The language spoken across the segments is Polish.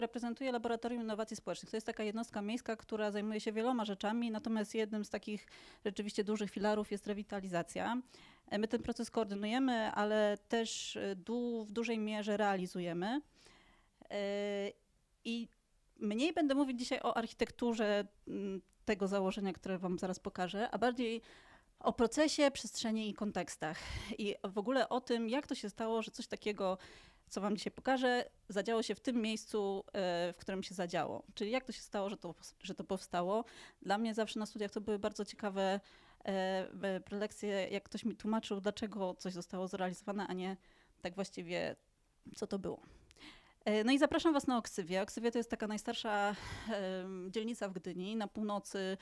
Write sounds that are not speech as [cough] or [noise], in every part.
Reprezentuję Laboratorium Innowacji Społecznych. To jest taka jednostka miejska, która zajmuje się wieloma rzeczami, natomiast jednym z takich rzeczywiście dużych filarów jest rewitalizacja. E, My ten proces koordynujemy, ale też e, w dużej mierze realizujemy. E, I mniej będę mówić dzisiaj o architekturze mm, tego założenia, które Wam zaraz pokażę, a bardziej o procesie, przestrzeni i kontekstach. I w ogóle o tym, jak to się stało, że coś takiego, co Wam dzisiaj pokażę, zadziało się w tym miejscu, e, w którym się zadziało. Czyli jak to się stało, że to, że to powstało. Dla mnie zawsze na studiach to były bardzo ciekawe e, prelekcje, jak ktoś mi tłumaczył, dlaczego coś zostało zrealizowane, a nie tak właściwie, co to było. E, No i zapraszam Was na Oksywię. Oksywie to jest taka najstarsza dzielnica w Gdyni, na północy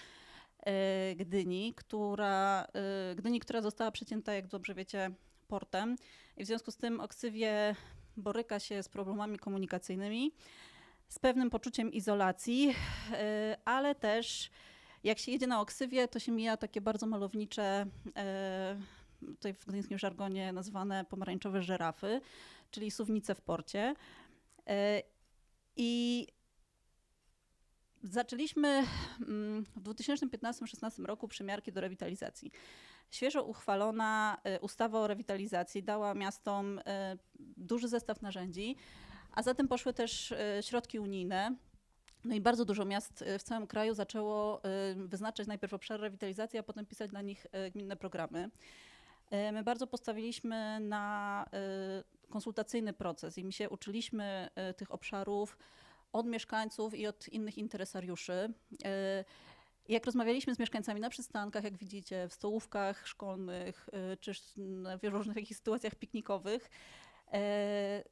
e, Gdyni, która, e, Gdyni, która została przecięta, jak dobrze wiecie, portem. I w związku z tym Oksywie boryka się z problemami komunikacyjnymi, z pewnym poczuciem izolacji, e, ale też jak się jedzie na Oksywie, to się mija takie bardzo malownicze, e, tutaj w gdyńskim żargonie nazwane pomarańczowe żerafy, czyli suwnice w porcie. E, I zaczęliśmy mm, w 2015-2016 roku przymiarki do rewitalizacji. Świeżo uchwalona e, ustawa o rewitalizacji dała miastom e, duży zestaw narzędzi, a zatem poszły też e, środki unijne. No i bardzo dużo miast w całym kraju zaczęło wyznaczać najpierw obszary rewitalizacji, a potem pisać dla nich gminne programy. My bardzo postawiliśmy na konsultacyjny proces i my się uczyliśmy tych obszarów od mieszkańców i od innych interesariuszy. Jak rozmawialiśmy z mieszkańcami na przystankach, jak widzicie, w stołówkach szkolnych, e, czy w różnych takich sytuacjach piknikowych, e,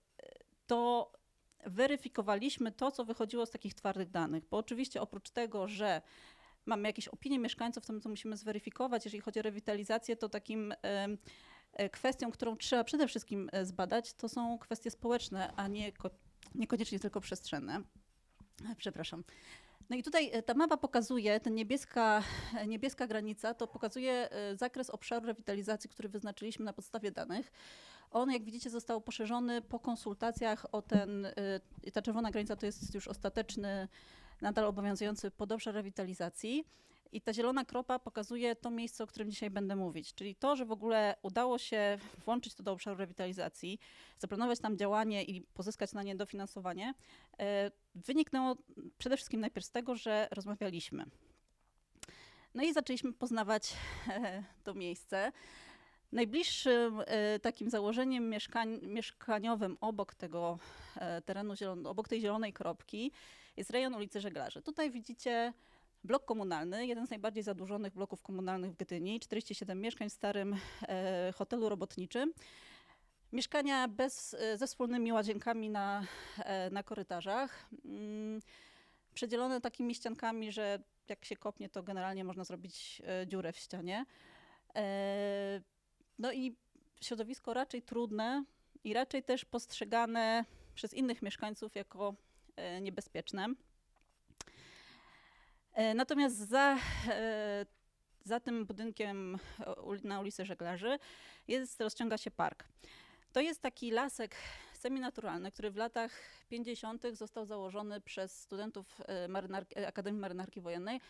to weryfikowaliśmy to, co wychodziło z takich twardych danych. Bo oczywiście oprócz tego, że mamy jakieś opinie mieszkańców, to my to musimy zweryfikować. Jeżeli chodzi o rewitalizację, to takim e, kwestią, którą trzeba przede wszystkim e, zbadać, to są kwestie społeczne, a nie ko- niekoniecznie tylko przestrzenne. Przepraszam. No i tutaj e, ta mapa pokazuje, ta niebieska, e, niebieska granica, to pokazuje e, zakres obszaru rewitalizacji, który wyznaczyliśmy na podstawie danych. On, jak widzicie, został poszerzony po konsultacjach o ten, ta czerwona granica to jest już ostateczny, nadal obowiązujący podobszar rewitalizacji. I ta zielona kropa pokazuje to miejsce, o którym dzisiaj będę mówić, czyli to, że w ogóle udało się włączyć to do obszaru rewitalizacji, zaplanować tam działanie i pozyskać na nie dofinansowanie, e, wyniknęło przede wszystkim najpierw z tego, że rozmawialiśmy. No i zaczęliśmy poznawać [laughs] to miejsce. Najbliższym e, takim założeniem mieszkań, mieszkaniowym obok tego e, terenu, zielon- obok tej zielonej kropki jest rejon ulicy Żeglarzy. Tutaj widzicie blok komunalny, jeden z najbardziej zadłużonych bloków komunalnych w Gdyni, 47 mieszkań w starym e, hotelu robotniczym. Mieszkania bez, e, ze wspólnymi łazienkami na, e, na korytarzach, mm, przedzielone takimi ściankami, że jak się kopnie, to generalnie można zrobić e, dziurę w ścianie. E, no i środowisko raczej trudne i raczej też postrzegane przez innych mieszkańców jako e, niebezpieczne. E, Natomiast za, e, za tym budynkiem na ulicy Żeglarzy jest, rozciąga się park. To jest taki lasek seminaturalny, który w latach 50. został założony przez studentów e, marynarki, Akademii Marynarki Wojennej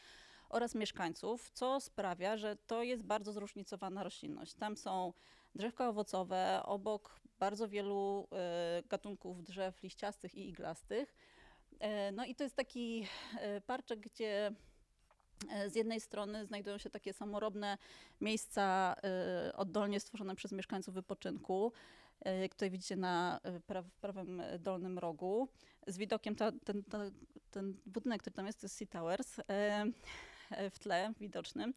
oraz mieszkańców, co sprawia, że to jest bardzo zróżnicowana roślinność. Tam są drzewka owocowe, obok bardzo wielu gatunków drzew liściastych i iglastych. E, No i to jest taki e, parczek, gdzie e, z jednej strony znajdują się takie samorobne miejsca oddolnie stworzone przez mieszkańców wypoczynku. Jak tutaj widzicie na prawym dolnym rogu, z widokiem, ta, ten, ta, ten budynek, który tam jest, to jest Sea Towers, w tle widocznym.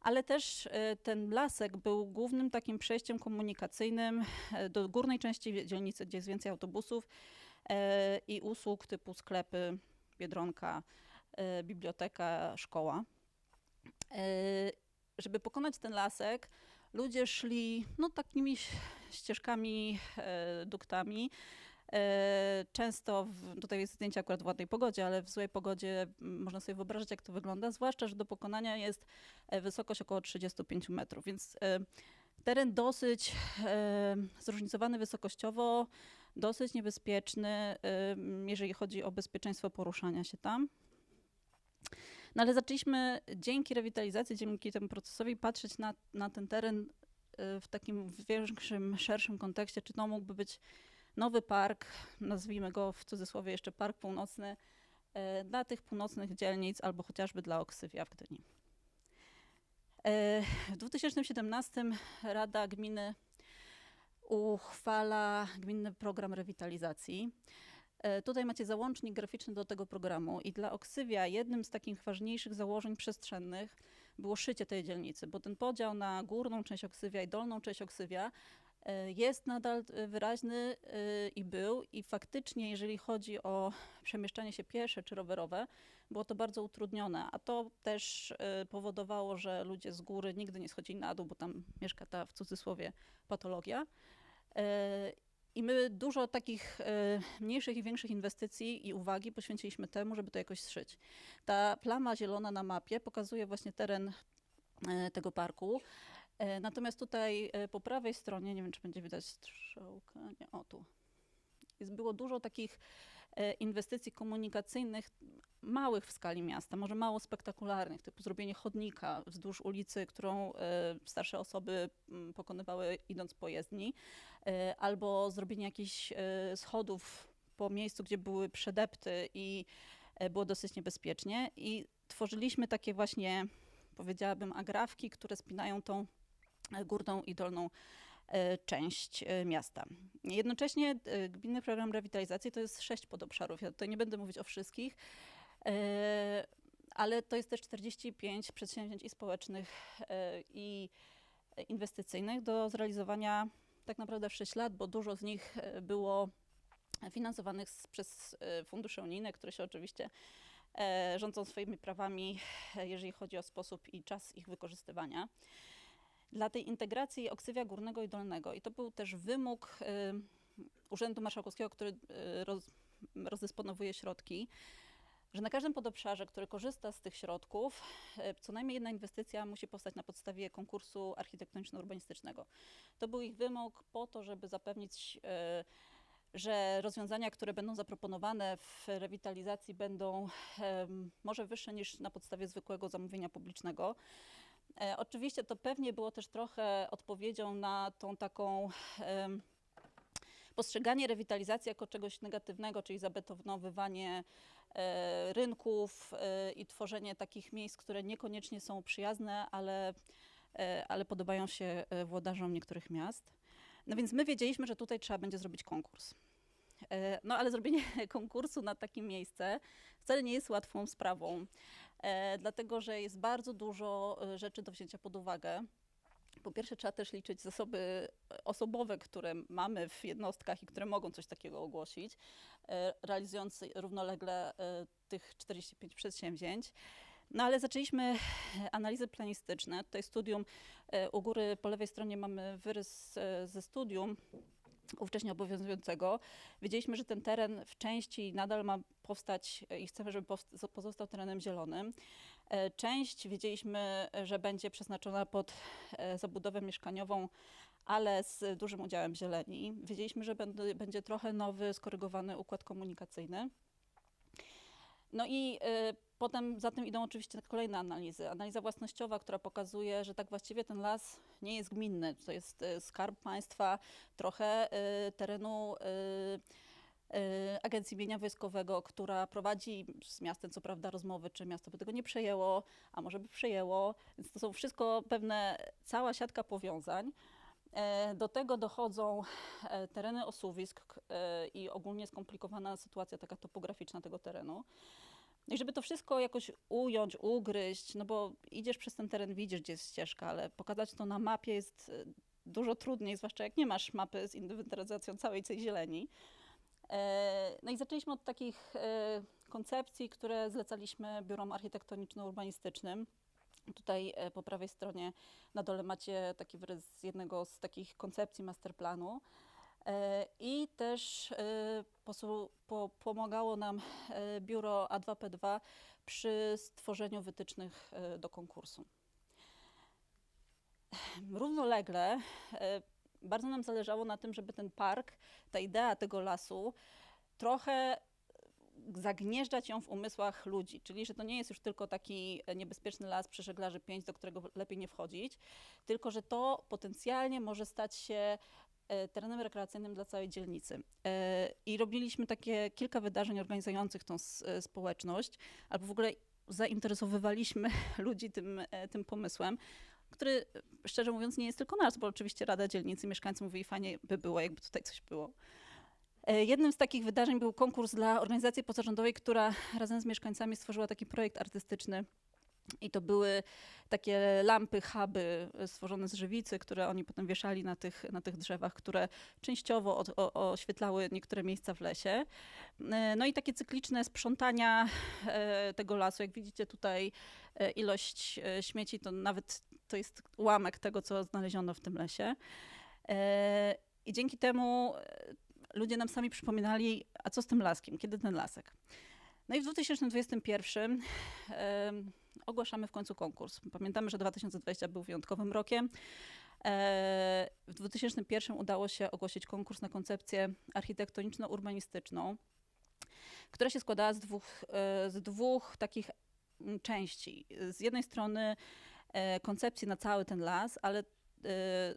Ale też ten lasek był głównym takim przejściem komunikacyjnym do górnej części dzielnicy, gdzie jest więcej autobusów i usług typu sklepy, biedronka, e, biblioteka, szkoła. E, Żeby pokonać ten lasek, ludzie szli no, takimi ścieżkami, e, duktami. E, Często, w, tutaj jest zdjęcie akurat w ładnej pogodzie, ale w złej pogodzie można sobie wyobrazić, jak to wygląda, zwłaszcza, że do pokonania jest e, wysokość około 35 metrów, więc e, Teren dosyć e, zróżnicowany wysokościowo, dosyć niebezpieczny, jeżeli chodzi o bezpieczeństwo poruszania się tam. No ale zaczęliśmy dzięki rewitalizacji, dzięki temu procesowi patrzeć na, na ten teren e, w takim większym, szerszym kontekście, czy to mógłby być nowy park, nazwijmy go w cudzysłowie jeszcze Park Północny, e, dla tych północnych dzielnic albo chociażby dla Oksywia w Gdyni. E, w 2017 Rada Gminy uchwala gminny program rewitalizacji. E, tutaj macie załącznik graficzny do tego programu i dla Oksywia jednym z takich ważniejszych założeń przestrzennych było szycie tej dzielnicy, bo ten podział na górną część Oksywia i dolną część Oksywia e, jest nadal wyraźny i był i faktycznie jeżeli chodzi o przemieszczanie się piesze czy rowerowe, było to bardzo utrudnione, a to też powodowało, że ludzie z góry nigdy nie schodzili na dół, bo tam mieszka ta w cudzysłowie patologia. I my dużo takich y, mniejszych i większych inwestycji i uwagi poświęciliśmy temu, żeby to jakoś zszyć. Ta plama zielona na mapie pokazuje właśnie teren tego parku. Natomiast tutaj po prawej stronie, nie wiem czy będzie widać strzałkę, nie, o tu. Jest, było dużo takich inwestycji komunikacyjnych, małych w skali miasta, może mało spektakularnych, typu zrobienie chodnika wzdłuż ulicy, którą e, starsze osoby mm, pokonywały idąc po jezdni, e, albo zrobienie jakichś e, schodów po miejscu, gdzie były przedepty i było dosyć niebezpiecznie. I tworzyliśmy takie właśnie, powiedziałabym, agrafki, które spinają tą górną i dolną część miasta. Jednocześnie gminny program rewitalizacji to jest sześć podobszarów. Ja tutaj nie będę mówić o wszystkich, E, ale to jest też 45 przedsięwzięć i społecznych, e, i inwestycyjnych do zrealizowania tak naprawdę w 6 lat, bo dużo z nich e, było finansowanych przez fundusze unijne, które się oczywiście rządzą swoimi prawami, jeżeli chodzi o sposób i czas ich wykorzystywania. Dla tej integracji oksywia górnego i dolnego, i to był też wymóg Urzędu Marszałkowskiego, który roz, rozdysponowuje środki, że na każdym podobszarze, który korzysta z tych środków, e, co najmniej jedna inwestycja musi powstać na podstawie konkursu architektoniczno-urbanistycznego. To był ich wymóg po to, żeby zapewnić, e, że rozwiązania, które będą zaproponowane w rewitalizacji będą może wyższe niż na podstawie zwykłego zamówienia publicznego. E, oczywiście to pewnie było też trochę odpowiedzią na tą taką postrzeganie rewitalizacji jako czegoś negatywnego, czyli zabetonowywanie E, rynków e, i tworzenie takich miejsc, które niekoniecznie są przyjazne, ale, ale podobają się włodarzom niektórych miast. No więc my wiedzieliśmy, że tutaj trzeba będzie zrobić konkurs. No ale zrobienie [laughs] konkursu na takie miejsce wcale nie jest łatwą sprawą, dlatego że jest bardzo dużo rzeczy do wzięcia pod uwagę. Po pierwsze, trzeba też liczyć zasoby osobowe, które mamy w jednostkach i które mogą coś takiego ogłosić, e, realizując równolegle e, tych 45 przedsięwzięć. No ale zaczęliśmy analizy planistyczne. Tutaj studium e, u góry po lewej stronie mamy wyrys ze studium ówcześnie obowiązującego. Wiedzieliśmy, że ten teren w części nadal ma powstać i chcemy, żeby pozostał terenem zielonym. E, część wiedzieliśmy, że będzie przeznaczona pod e, zabudowę mieszkaniową, ale z dużym udziałem zieleni. Wiedzieliśmy, że będzie trochę nowy, skorygowany układ komunikacyjny. No i y, potem za tym idą oczywiście kolejne analizy. Analiza własnościowa, która pokazuje, że tak właściwie ten las nie jest gminny. To jest y, skarb państwa, trochę y, terenu Agencji Mienia Wojskowego, która prowadzi z miastem co prawda rozmowy, czy miasto by tego nie przejęło, a może by przejęło. Więc to są wszystko pewne, cała siatka powiązań. Do tego dochodzą tereny osuwisk i ogólnie skomplikowana sytuacja taka topograficzna tego terenu. I żeby to wszystko jakoś ująć, ugryźć, no bo idziesz przez ten teren, widzisz, gdzie jest ścieżka, ale pokazać to na mapie jest e, dużo trudniej, zwłaszcza jak nie masz mapy z inwentaryzacją całej tej zieleni. E, no i zaczęliśmy od takich e, koncepcji, które zlecaliśmy biurom architektoniczno-urbanistycznym. Tutaj po prawej stronie na dole macie taki wyrys z jednego z takich koncepcji masterplanu. E, I też e, pomagało nam e, biuro A2P2 przy stworzeniu wytycznych do konkursu. równolegle e, bardzo nam zależało na tym, żeby ten park, ta idea tego lasu trochę zagnieżdżać ją w umysłach ludzi, czyli że to nie jest już tylko taki niebezpieczny las przy żeglarzy 5, do którego lepiej nie wchodzić, tylko że to potencjalnie może stać się e, terenem rekreacyjnym dla całej dzielnicy. E, I robiliśmy takie kilka wydarzeń organizujących tą e, społeczność, albo w ogóle zainteresowywaliśmy [laughs] ludzi tym, tym pomysłem który szczerze mówiąc nie jest tylko nasz, bo oczywiście Rada Dzielnicy, mieszkańcy mówili fajnie by było, jakby tutaj coś było. E, jednym z takich wydarzeń był konkurs dla organizacji pozarządowej, która razem z mieszkańcami stworzyła taki projekt artystyczny. I to były takie lampy, huby e, stworzone z żywicy, które oni potem wieszali na tych, na tych drzewach, które częściowo od, o, oświetlały niektóre miejsca w lesie. E, no i takie cykliczne sprzątania tego lasu. Jak widzicie tutaj ilość śmieci, to nawet to jest ułamek tego, co znaleziono w tym lesie. I dzięki temu ludzie nam sami przypominali, a co z tym laskiem, kiedy ten lasek. No i w 2021 e, ogłaszamy w końcu konkurs. Pamiętamy, że 2020 był wyjątkowym rokiem. E, w 2001 udało się ogłosić konkurs na koncepcję architektoniczno-urbanistyczną, która się składała z dwóch, e, z dwóch takich mm, części. Z jednej strony e, koncepcji na cały ten las, ale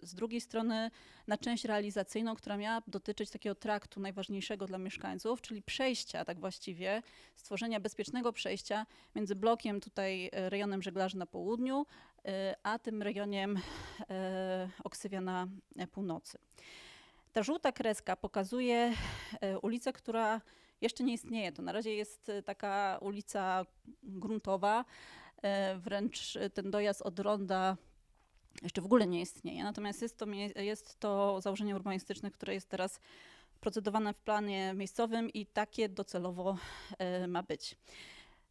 z drugiej strony na część realizacyjną, która miała dotyczyć takiego traktu najważniejszego dla mieszkańców, czyli przejścia tak właściwie, stworzenia bezpiecznego przejścia między blokiem tutaj e, rejonem żeglarzy na południu, e, a tym rejonem e, Oksywia na północy. Ta żółta kreska pokazuje ulicę, która jeszcze nie istnieje. To na razie jest taka ulica gruntowa, wręcz ten dojazd od ronda jeszcze w ogóle nie istnieje. Natomiast jest to, jest to założenie urbanistyczne, które jest teraz procedowane w planie miejscowym i takie docelowo e, ma być.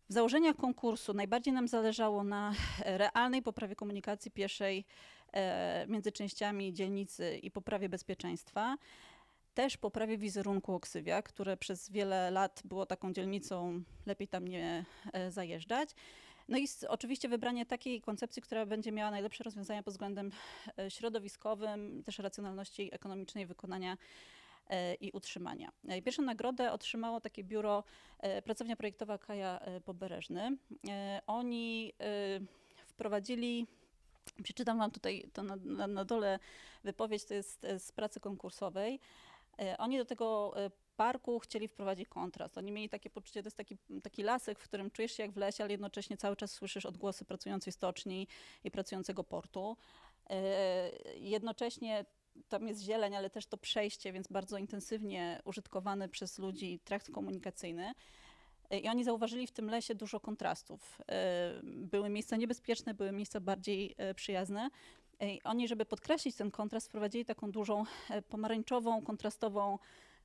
W założeniach konkursu najbardziej nam zależało na realnej poprawie komunikacji pieszej e, między częściami dzielnicy i poprawie bezpieczeństwa. Też poprawie wizerunku Oksywia, które przez wiele lat było taką dzielnicą, lepiej tam nie e, zajeżdżać. No i oczywiście wybranie takiej koncepcji, która będzie miała najlepsze rozwiązania pod względem e, środowiskowym, też racjonalności ekonomicznej wykonania e, i utrzymania. E, pierwszą nagrodę otrzymało takie biuro Pracownia Projektowa Kaja Pobereżny. Oni wprowadzili Przeczytam Wam tutaj to na, na, na dole wypowiedź, to jest z pracy konkursowej. Oni do tego parku chcieli wprowadzić kontrast. Oni mieli takie poczucie, to jest taki, taki lasek, w którym czujesz się jak w lesie, ale jednocześnie cały czas słyszysz odgłosy pracującej stoczni i pracującego portu. E, jednocześnie tam jest zieleń, ale też to przejście, więc bardzo intensywnie użytkowany przez ludzi trakt komunikacyjny. E, I oni zauważyli w tym lesie dużo kontrastów. E, były miejsca niebezpieczne, były miejsca bardziej przyjazne. I oni, żeby podkreślić ten kontrast, wprowadzili taką dużą pomarańczową, kontrastową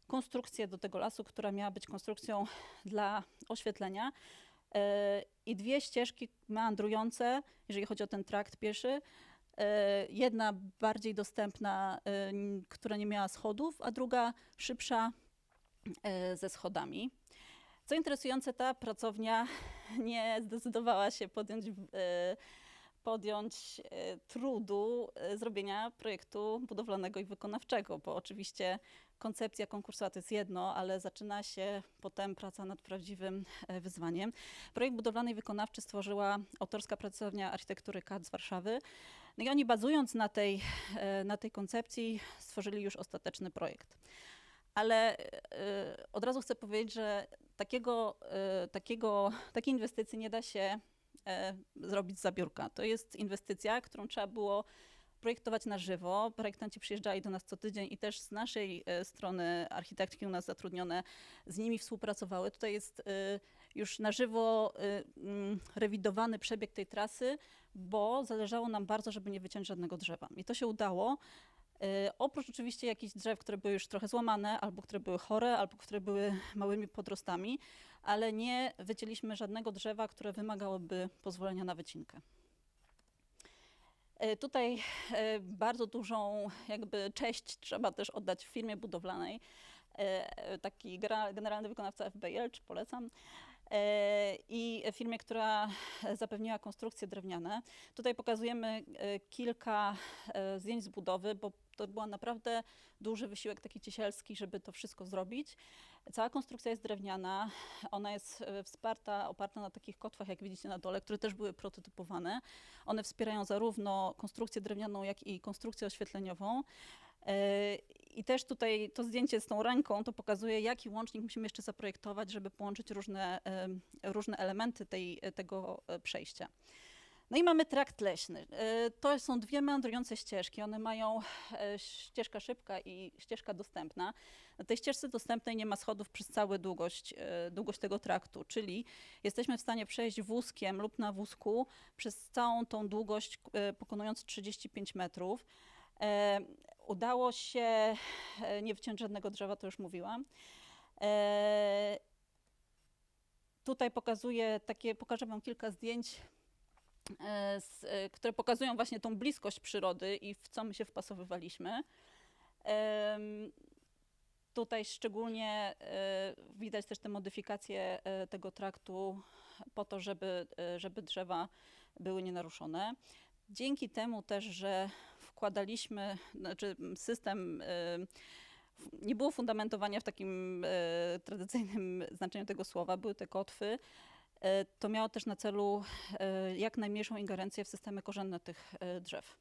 konstrukcję do tego lasu, która miała być konstrukcją [laughs] dla oświetlenia. E, I dwie ścieżki meandrujące, jeżeli chodzi o ten trakt pieszy. E, jedna bardziej dostępna, e, która nie miała schodów, a druga szybsza ze schodami. Co interesujące, ta pracownia [laughs] nie zdecydowała się podjąć podjąć e, trudu e, zrobienia projektu budowlanego i wykonawczego, bo oczywiście koncepcja konkursowa to jest jedno, ale zaczyna się potem praca nad prawdziwym e, wyzwaniem. Projekt budowlany i wykonawczy stworzyła autorska pracownia architektury KAD z Warszawy. No i oni bazując na tej, na tej koncepcji stworzyli już ostateczny projekt. Ale od razu chcę powiedzieć, że takiego, takiego, takiej inwestycji nie da się zrobić za biurka. To jest inwestycja, którą trzeba było projektować na żywo. Projektanci przyjeżdżali do nas co tydzień i też z naszej e, strony architektki u nas zatrudnione z nimi współpracowały. Tutaj jest e, już na żywo e, mm, rewidowany przebieg tej trasy, bo zależało nam bardzo, żeby nie wyciąć żadnego drzewa. I to się udało. E, oprócz oczywiście jakichś drzew, które były już trochę złamane, albo które były chore, albo które były małymi podrostami, ale nie wycięliśmy żadnego drzewa, które wymagałoby pozwolenia na wycinkę. E, tutaj e, bardzo dużą jakby cześć trzeba też oddać firmie budowlanej. Taki generalny wykonawca FBL, czy polecam, e, i firmie, która zapewniła konstrukcje drewniane. Tutaj pokazujemy e, kilka e, zdjęć z budowy, bo to był naprawdę duży wysiłek taki ciesielski, żeby to wszystko zrobić. Cała konstrukcja jest drewniana, ona jest e, wsparta, oparta na takich kotwach, jak widzicie na dole, które też były prototypowane. One wspierają zarówno konstrukcję drewnianą, jak i konstrukcję oświetleniową. E, I też tutaj to zdjęcie z tą ręką to pokazuje, jaki łącznik musimy jeszcze zaprojektować, żeby połączyć różne, e, różne elementy tej, tego przejścia. No i mamy trakt leśny. E, To są dwie meandrujące ścieżki. One mają e, ścieżka szybka i ścieżka dostępna. Na tej ścieżce dostępnej nie ma schodów przez całą długość, e, długość tego traktu, czyli jesteśmy w stanie przejść wózkiem lub na wózku przez całą tą długość, pokonując 35 metrów. Udało się nie wciąć żadnego drzewa, to już mówiłam. Tutaj pokazuję takie, pokażę Wam kilka zdjęć, z, e, które pokazują właśnie tą bliskość przyrody i w co my się wpasowywaliśmy. Tutaj szczególnie e, widać też te modyfikacje e, tego traktu po to, żeby, e, żeby drzewa były nienaruszone. Dzięki temu też, że wkładaliśmy, znaczy system, e, nie było fundamentowania w takim e, tradycyjnym znaczeniu tego słowa, były te kotwy, e, to miało też na celu e, jak najmniejszą ingerencję w systemy korzenne tych e, drzew.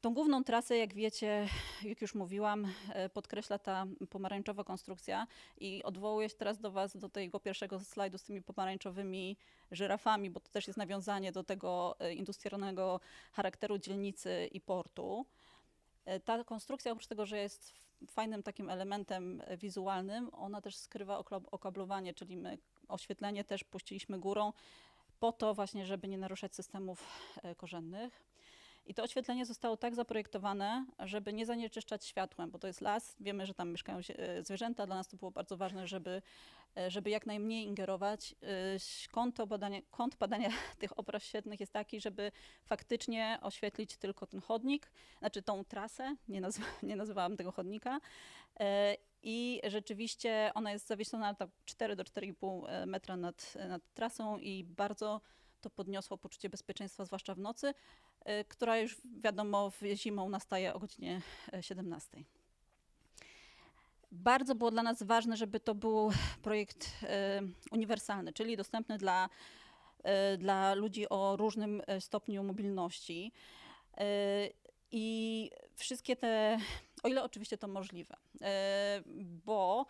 Tą główną trasę, jak wiecie, jak już mówiłam, e, podkreśla ta pomarańczowa konstrukcja i odwołuję się teraz do Was, do tego pierwszego slajdu z tymi pomarańczowymi żyrafami, bo to też jest nawiązanie do tego industrialnego charakteru dzielnicy i portu. Ta konstrukcja, oprócz tego, że jest fajnym takim elementem wizualnym, ona też skrywa okablowanie, czyli my oświetlenie też puściliśmy górą po to właśnie, żeby nie naruszać systemów e, korzennych. I to oświetlenie zostało tak zaprojektowane, żeby nie zanieczyszczać światłem, bo to jest las, wiemy, że tam mieszkają e, zwierzęta, dla nas to było bardzo ważne, żeby, e, żeby jak najmniej ingerować. E, ś- Kąt, to badania, kąt badania [laughs] tych opraw świetnych jest taki, żeby faktycznie oświetlić tylko ten chodnik, znaczy tą trasę, nie, nazwa, nie nazywałam tego chodnika. E, I rzeczywiście ona jest zawieszona na tak 4 do 4,5 metra nad, nad trasą i bardzo to podniosło poczucie bezpieczeństwa, zwłaszcza w nocy, y, która już wiadomo zimą nastaje o godzinie e, 17. Bardzo było dla nas ważne, żeby to był projekt e, uniwersalny, czyli dostępny dla, e, dla ludzi o różnym e, stopniu mobilności. E, I wszystkie te, o ile oczywiście to możliwe, e, bo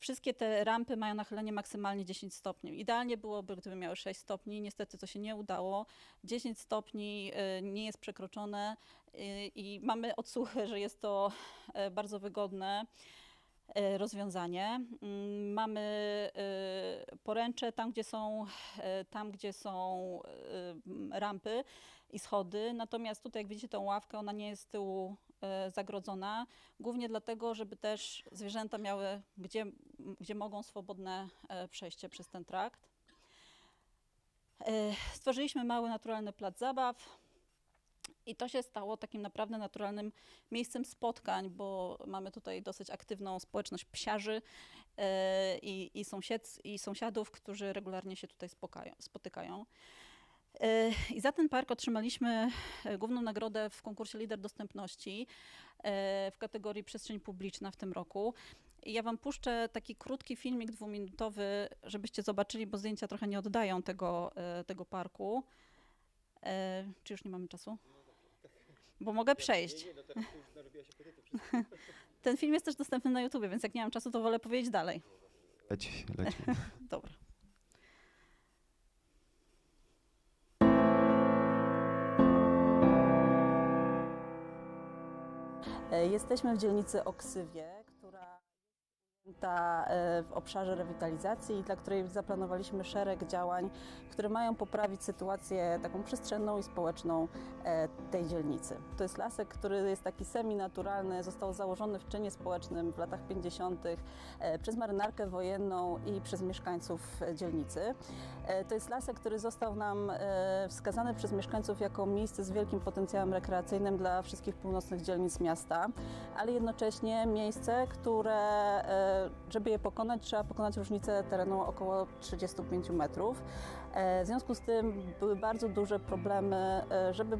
Wszystkie te rampy mają nachylenie maksymalnie 10 stopni. Idealnie byłoby, gdyby miały 6 stopni. Niestety to się nie udało. 10 stopni y, nie jest przekroczone y, i mamy odsłuchy, że jest to e, bardzo wygodne e, rozwiązanie. Mm, Mamy e, poręcze tam, gdzie są, e, tam, gdzie są e, rampy i schody. Natomiast tutaj, jak widzicie tą ławkę, ona nie jest z tyłu e, zagrodzona. Głównie dlatego, żeby też zwierzęta miały, gdzie, gdzie mogą swobodne e, przejście przez ten trakt. E, Stworzyliśmy mały, naturalny plac zabaw. I to się stało takim naprawdę naturalnym miejscem spotkań, bo mamy tutaj dosyć aktywną społeczność psiarzy e, i, i, sąsiadów, którzy regularnie się tutaj spotykają. I za ten park otrzymaliśmy e, główną nagrodę w konkursie Lider Dostępności e, w kategorii Przestrzeń Publiczna w tym roku. I ja Wam puszczę taki krótki filmik dwuminutowy, żebyście zobaczyli, bo zdjęcia trochę nie oddają tego, e, tego parku. Czy już nie mamy czasu? Bo mogę przejść. No petyty przez Ten film jest też dostępny na YouTube, więc jak nie mam czasu, to wolę powiedzieć dalej. Leci, leci. [laughs] Dobra. Jesteśmy w dzielnicy Oksywie, ta e, w obszarze rewitalizacji dla której zaplanowaliśmy szereg działań, które mają poprawić sytuację taką przestrzenną i społeczną e, tej dzielnicy. To jest lasek, który jest taki semi-naturalny, został założony w czynie społecznym w latach 50. e, przez marynarkę wojenną i przez mieszkańców dzielnicy. To jest lasek, który został nam wskazany przez mieszkańców jako miejsce z wielkim potencjałem rekreacyjnym dla wszystkich północnych dzielnic miasta, ale jednocześnie miejsce, które żeby je pokonać, trzeba pokonać różnicę terenu około 35 metrów. E, W związku z tym były bardzo duże problemy, e, żeby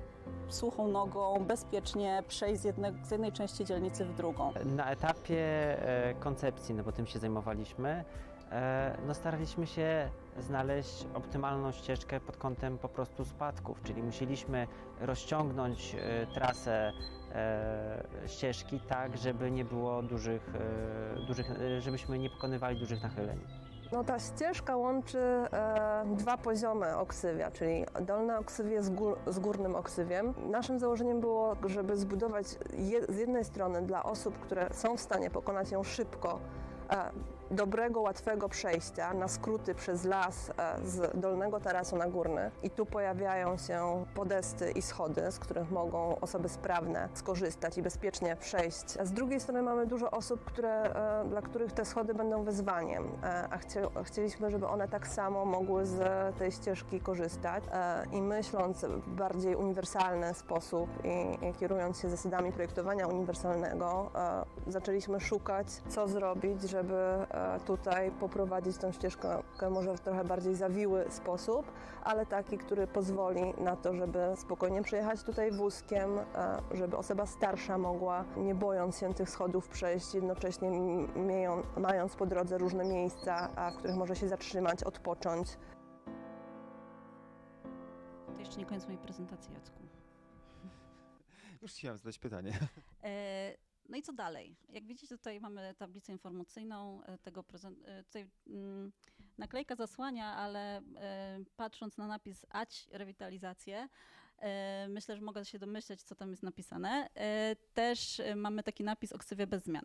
suchą nogą bezpiecznie przejść z, jedne, z jednej części dzielnicy w drugą. Na etapie e, koncepcji, no bo tym się zajmowaliśmy, no staraliśmy się znaleźć optymalną ścieżkę pod kątem po prostu spadków, czyli musieliśmy rozciągnąć e, trasę e, ścieżki tak, żeby nie było dużych, e, dużych żebyśmy nie pokonywali dużych nachyleń. No ta ścieżka łączy e, dwa poziomy oksywia, czyli dolne oksywie z, gór, z górnym oksywiem. Naszym założeniem było, żeby zbudować je, z jednej strony dla osób, które są w stanie pokonać ją szybko, e, dobrego, łatwego przejścia na skróty przez las e, z dolnego tarasu na górny. I tu pojawiają się podesty i schody, z których mogą osoby sprawne skorzystać i bezpiecznie przejść. Z drugiej strony mamy dużo osób, które, e, dla których te schody będą wyzwaniem, e, a chcie, chcieliśmy, żeby one tak samo mogły z tej ścieżki korzystać. I myśląc w bardziej uniwersalny sposób i, kierując się zasadami projektowania uniwersalnego, zaczęliśmy szukać, co zrobić, żeby tutaj poprowadzić tę ścieżkę może w trochę bardziej zawiły sposób, ale taki, który pozwoli na to, żeby spokojnie przejechać tutaj wózkiem, żeby osoba starsza mogła, nie bojąc się tych schodów przejść, jednocześnie mając po drodze różne miejsca, a w których może się zatrzymać, odpocząć. To jeszcze nie koniec mojej prezentacji, Jacku. Już chciałem zadać pytanie. E, No i co dalej? Jak widzicie, tutaj mamy tablicę informacyjną e, tego prezent- e, tutaj mm, naklejka zasłania, ale e, patrząc na napis Ać rewitalizację, myślę, że mogę się domyśleć, co tam jest napisane. Też mamy taki napis oksywie bez zmian.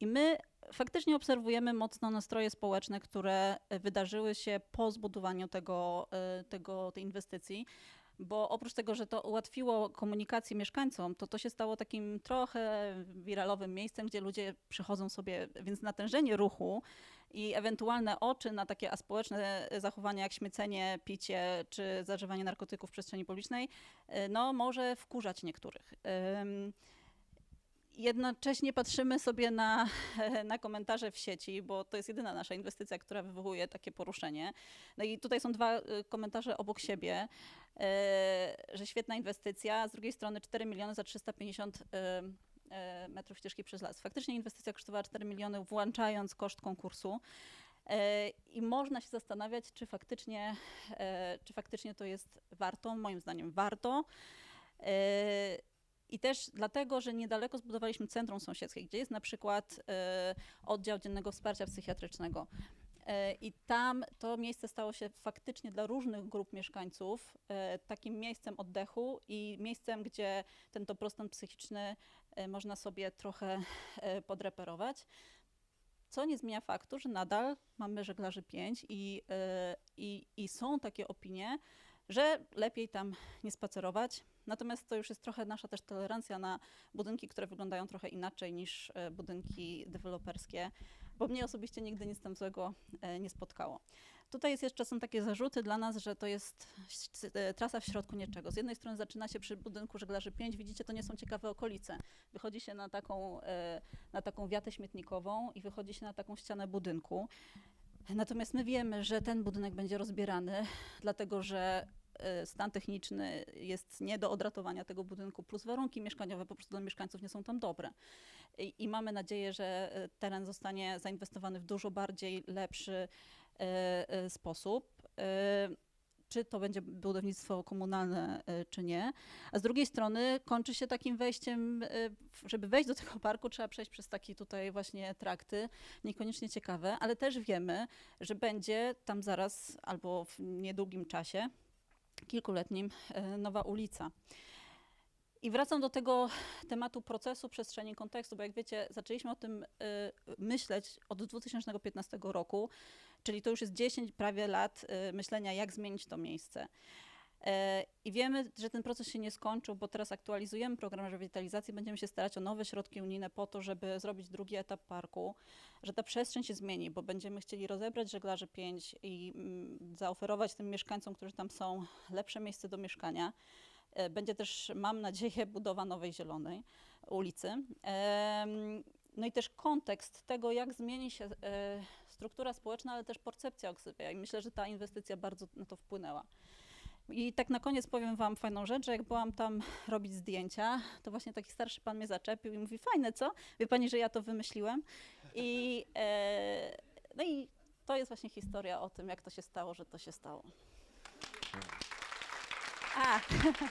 I my faktycznie obserwujemy mocno nastroje społeczne, które wydarzyły się po zbudowaniu tego, tego, tej inwestycji bo oprócz tego, że to ułatwiło komunikację mieszkańcom, to to się stało takim trochę wiralowym miejscem, gdzie ludzie przychodzą sobie, więc natężenie ruchu i ewentualne oczy na takie aspołeczne zachowania jak śmiecenie, picie czy zażywanie narkotyków w przestrzeni publicznej, y, no może wkurzać niektórych. Jednocześnie patrzymy sobie na, [laughs] na komentarze w sieci, bo to jest jedyna nasza inwestycja, która wywołuje takie poruszenie. No i tutaj są dwa y, komentarze obok siebie, y, że świetna inwestycja, z drugiej strony 4 miliony za 350 y, metrów ścieżki przez las. Faktycznie inwestycja kosztowała 4 miliony, włączając koszt konkursu. I można się zastanawiać, czy faktycznie, czy faktycznie to jest warto. Moim zdaniem warto. I też dlatego, że niedaleko zbudowaliśmy centrum sąsiedzkie, gdzie jest na przykład e, oddział dziennego wsparcia psychiatrycznego. E, I tam to miejsce stało się faktycznie dla różnych grup mieszkańców e, takim miejscem oddechu i miejscem, gdzie ten dobrostan psychiczny można sobie trochę podreperować. Co nie zmienia faktu, że nadal mamy żeglarzy 5 i, i, i są takie opinie, że lepiej tam nie spacerować. Natomiast to już jest trochę nasza też tolerancja na budynki, które wyglądają trochę inaczej niż e, budynki deweloperskie, bo mnie osobiście nigdy nic tam złego e, nie spotkało. Tutaj jest jeszcze są takie zarzuty dla nas, że to jest e, trasa w środku niczego. Z jednej strony zaczyna się przy budynku żeglarzy 5, widzicie, to nie są ciekawe okolice. Wychodzi się na taką, na taką wiatę śmietnikową i wychodzi się na taką ścianę budynku. Natomiast my wiemy, że ten budynek będzie rozbierany, dlatego że stan techniczny jest nie do odratowania tego budynku, plus warunki mieszkaniowe po prostu dla mieszkańców nie są tam dobre. I, i mamy nadzieję, że e, teren zostanie zainwestowany w dużo bardziej lepszy e, sposób. Czy to będzie budownictwo komunalne, czy nie. A z drugiej strony kończy się takim wejściem, żeby wejść do tego parku, trzeba przejść przez takie tutaj właśnie trakty, niekoniecznie ciekawe, ale też wiemy, że będzie tam zaraz albo w niedługim czasie, kilkuletnim, e, nowa ulica. I wracam do tego tematu procesu, przestrzeni, kontekstu, bo jak wiecie, zaczęliśmy o tym y, myśleć od 2015 roku, czyli to już jest 10 prawie lat y, myślenia, jak zmienić to miejsce. E, I wiemy, że ten proces się nie skończył, bo teraz aktualizujemy program rewitalizacji, będziemy się starać o nowe środki unijne po to, żeby zrobić drugi etap parku, że ta przestrzeń się zmieni, bo będziemy chcieli rozebrać żeglarzy 5 i mm, zaoferować tym mieszkańcom, którzy tam są, lepsze miejsce do mieszkania. E, Będzie też, mam nadzieję, [laughs] budowa nowej zielonej ulicy. No i też kontekst tego, jak zmieni się e, struktura społeczna, ale też percepcja Oksywia. I myślę, że ta inwestycja bardzo na to wpłynęła. I tak na koniec powiem Wam fajną rzecz, że jak byłam tam robić zdjęcia, to właśnie taki starszy pan mnie zaczepił i mówi, fajne co? Wie Pani, że ja to wymyśliłem? I, e, no i to jest właśnie historia o tym, jak to się stało, że to się stało. A,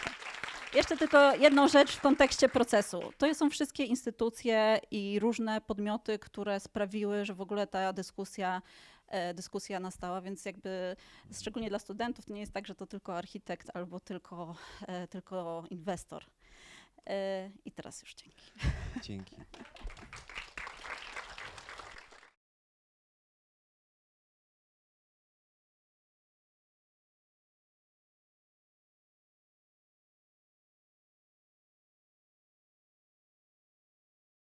[laughs] jeszcze tylko jedną rzecz w kontekście procesu. To są wszystkie instytucje i różne podmioty, które sprawiły, że w ogóle ta dyskusja, dyskusja nastała, więc jakby szczególnie dla studentów to nie jest tak, że to tylko architekt albo tylko, e, tylko inwestor. E, I teraz już dzięki. Dzięki.